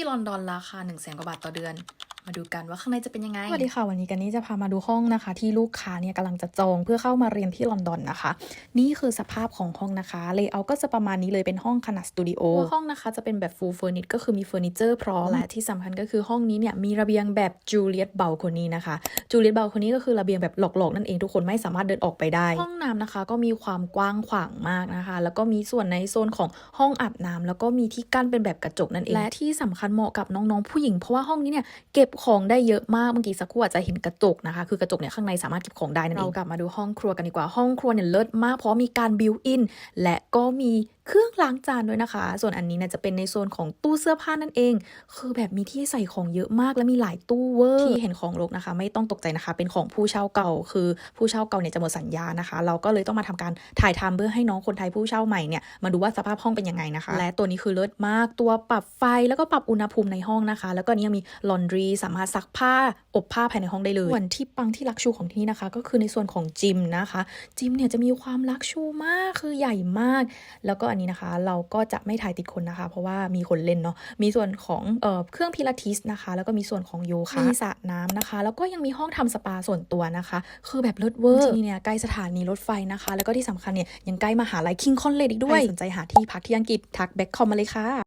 ที่ลอนดอนราคา1นึ่งแสนกว่าบาทต่อเดือน มาดูกันว่าข้างในจะเป็นยังไง สวัสดีค่ะ วันนี้กันนี่จะพามาดูห้องนะคะ ที่ลูกค้าเนี่ยกำลังจะจองเพื่อเข้ามาเรียนที่ลอนดอนนะคะ นี่คือสภาพของห้องนะคะเลเยอร์ก็จะประมาณนี้เลยเป็นห้องขนาดสตูดิโอตัวห้องนะคะจะเป็นแบบ full furnished ก็คือมีเฟอร์นิเจอร์พร้อมและที่สำคัญก็คือห้องนี้เนี่ยมีระเบียงแบบจูเลียตเบลคนนี้นะคะจูเลียตเบลคนนี้ก็คือระเบียงแบบหลอกๆนั่นเองทุกคนไม่สามารถเดินออกไปได้ ห้องน้ำนะคะก็มีความกว้างขวางมากนะคะ แล้วก็มีส่วนในโซนของห้องอาบน้ำแล้วก็มีที่กั้นเป็นแบบกระจกนั่นเองและที่สำคัญเหมาะกับน้องๆผู้หญิงเพราะว่าห้องนี้เนี่ยเก็บของได้เยอะมากเมื่อกี้สักครู่อาจจะเห็นกระจกนะคะ คือกระจกเนี่ยข้างในสามารถเก็บของได้นั่นเองเรากลับมาดูห้องครัวกันดีกว่าห้องครัวเนี่ยเลิศมากเพราะมีการบิวอินและก็มี เครื่องล้างจานด้วยนะคะ ส่วนอันนี้นี่ยจะเป็นในโซนของตู้เสื้อผ้านั่นเอง คือแบบมีที่ใส่ของเยอะมากและมีหลายตู้เวอร์ที่เห็นของรกนะคะ ไม่ต้องตกใจนะคะ เป็นของผู้เช่าเก่า คือผู้เช่าเก่าเนี่ยจะหมดสัญญานะคะ เราก็เลยต้องมาทำการถ่ายทำเพื่อให้น้องคนไทยผู้เช่าใหม่เนี่ยมาดูว่าสภาพห้องเป็นยังไงนะคะ และตัวนี้คือเลิศมากตัวปรับไฟแล้วก็ปรับอุณหภูมิในห้องนะคะ แล้วก็นนี่ยังมีลอนดรีสามารถซักผ้าอบผ้าภายในห้องได้เลยส่วนที่ปังที่ลักชูของที่นี่นะคะ ก็คือในส่วนของจิมนะคะจิมเนี่ยจะมีความลักชูมากคือใหญ่มาก แล้วก็อันนี้นะคะ เราก็จะไม่ถ่ายติดคนนะคะ เพราะว่ามีคนเล่นเนาะมีส่วนของเอ่อเครื่องพิลาทิสนะคะ แล้วก็มีส่วนของโยคะมีสระน้ำนะคะ แล้วก็ยังมีห้องทำสปาส่วนตัวนะคะ คือแบบเลิศเวอร์ที่นี่เนี่ยใกล้สถานีรถไฟนะคะ แล้วก็ที่สำคัญเนี่ยยังใกล้มหาลัยคิงคอนเลดอีกด้วยใครสนใจหาที่พักที่อังกฤษทักแบ็คคอมมาเลยค่ะ